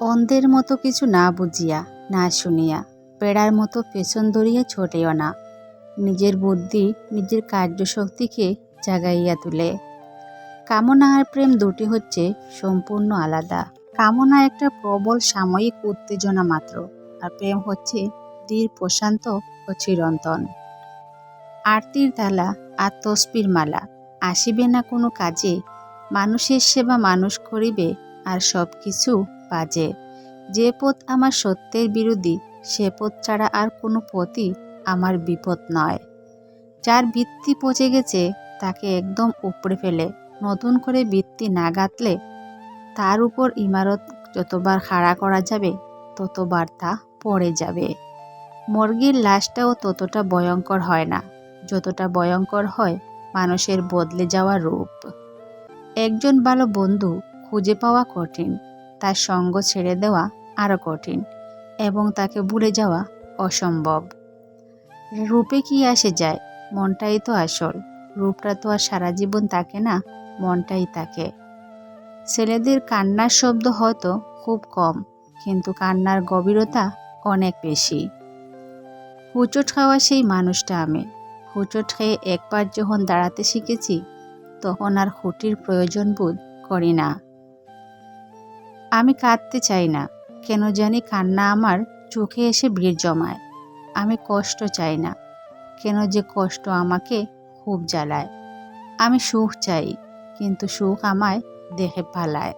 অন্ধের মতো কিছু না বুঝিয়া, না শুনিয়া, পেড়ার মতো পেছন ধরিয়া ছোটেও না। নিজের বুদ্ধি, নিজের কার্যশক্তিকে জাগাইয়া তুলে। কামনা আর প্রেম দুটি হচ্ছে সম্পূর্ণ আলাদা। কামনা একটা প্রবল সাময়িক উত্তেজনা মাত্র, আর প্রেম হচ্ছে দৃঢ়, প্রশান্ত ও চিরন্তন। আরতির তালা আর তসপির মালা, আসিবে না কোনো কাজে, মানুষের সেবা মানুষ করিবে, আর সব কিছু বাজে। যে পথ আমার সত্যের বিরোধী, সে পথ ছাড়া আর কোনো পথই আমার বিপদ নয়। যার বৃত্তি পচে গেছে, তাকে একদম উপড়ে ফেলে, নতুন করে বৃত্তি না গাঁথলে তার উপর ইমারত যতবার খাড়া করা যাবে, ততবার তা পড়ে যাবে। মর্গির লাশটাও ততটা ভয়ঙ্কর হয় না। যতটা ভয়ঙ্কর হয়, মানুষের বদলে যাওয়া রূপ। একজন ভালো বন্ধু খুঁজে পাওয়া কঠিন। তার সঙ্গ ছেড়ে দেওয়া আরও কঠিন এবং তাকে ভুলে যাওয়া অসম্ভব। রূপে কি আসে যায়? মনটাই তো আসল। রূপটা তো আর সারা জীবন থাকে না, মনটাই থাকে। ছেলেদের কান্নার শব্দ হয়তো খুব কম, কিন্তু কান্নার গভীরতা অনেক বেশি। হুচট খাওয়া সেই মানুষটা আমি। হুচট খেয়ে একবার যখন দাঁড়াতে শিখেছি, তখন আর হুটির প্রয়োজন বোধ করি না। আমি কাঁদতে চাই না, কেন জানি কান্না আমার চোখে এসে ভিড় জমায়। আমি কষ্ট চাই না, কেন যে কষ্ট আমাকে খুব জ্বালায়। আমি সুখ চাই, কিন্তু সুখ আমায় দেখে পালায়।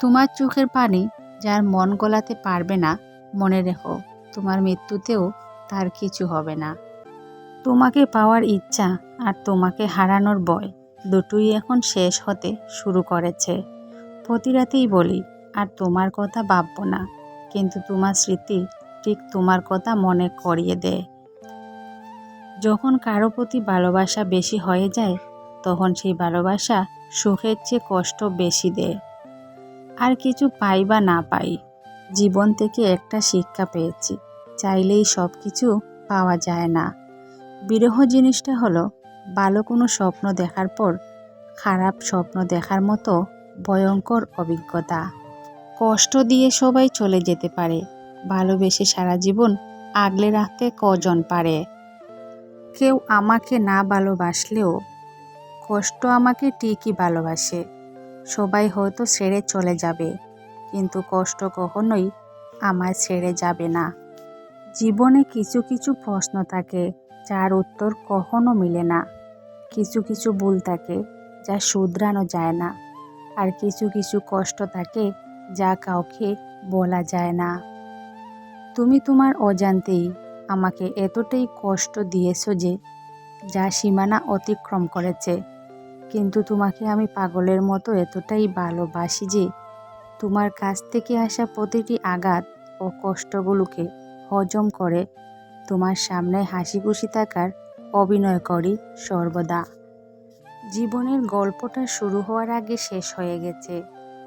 তোমার চোখের পানি যার মন গলাতে পারবে না, মনে রেখো, তোমার মৃত্যুতেও তার কিছু হবে না। তোমাকে পাওয়ার ইচ্ছা আর তোমাকে হারানোর ভয় দুটোই এখন শেষ হতে শুরু করেছে। প্রতি রাতেই বলি, আর তোমার কথা ভাববো না, কিন্তু তোমার স্মৃতি ঠিক তোমার কথা মনে করিয়ে দেয় যখন কারও প্রতি ভালোবাসা বেশি হয়ে যায়, তখন সেই ভালোবাসা সুখের চেয়ে কষ্ট বেশি দেয় আর কিছু পাই বা না পাই, জীবন থেকে একটা শিক্ষা পেয়েছি, চাইলেই সব কিছু পাওয়া যায় না। বিরহ জিনিসটা হলো, ভালো কোনো স্বপ্ন দেখার পর খারাপ স্বপ্ন দেখার মতো ভয়ঙ্কর অভিজ্ঞতা। কষ্ট দিয়ে সবাই চলে যেতে পারে। ভালোবেসে সারা জীবন আগলে রাখতে কজন পারে? কেউ আমাকে না ভালোবাসলেও কষ্ট আমাকে ঠিকই ভালোবাসে। সবাই হয়তো ছেড়ে চলে যাবে, কিন্তু কষ্ট কখনোই আমায় ছেড়ে যাবে না। জীবনে কিছু কিছু প্রশ্ন থাকে, যার উত্তর কখনো মিলে না। কিছু কিছু ভুল থাকে, যা শুধরানো যায় না। আর কিছু কিছু কষ্ট থাকে যা কাউকে বলা যায় না। তুমি তোমার অজান্তেই আমাকে এতটাই কষ্ট দিয়েছ যে, যা সীমানা অতিক্রম করেছে। কিন্তু তোমাকে আমি পাগলের মতো এতটাই ভালোবাসি যে, তোমার কাছ থেকে আসা প্রতিটি আঘাত ও কষ্টগুলোকে হজম করে তোমার সামনে হাসি খুশি থাকার অভিনয় করি সর্বদা। জীবনের গল্পটা শুরু হওয়ার আগে শেষ হয়ে গেছে।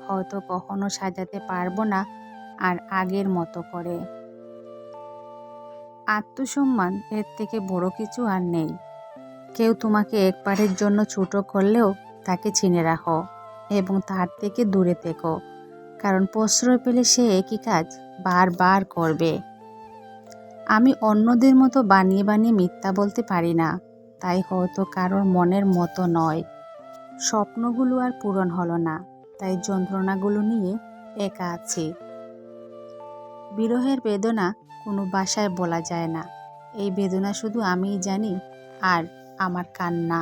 হয়তো কখনো সাজাতে পারব না আর আগের মতো করে। আত্মসম্মান, এর থেকে বড় কিছু আর নেই। কেউ তোমাকে একবারের জন্য ছোট করলেও তাকে চিনে রাখো এবং তার থেকে দূরে থেকো, কারণ প্রশ্রয় পেলে সে একই কাজ বারবার করবে। আমি অন্যদের মতো বানিয়ে বানিয়ে মিথ্যা বলতে পারি না। তাই হয়তো কারোর মনের মতো নয়। স্বপ্নগুলো আর পূরণ হলো না, তাই যন্ত্রণাগুলো নিয়ে একা আছে। বিরহের বেদনা কোনো বাসায় বলা যায় না। এই বেদনা শুধু আমিই জানি, আর আমার কান্না।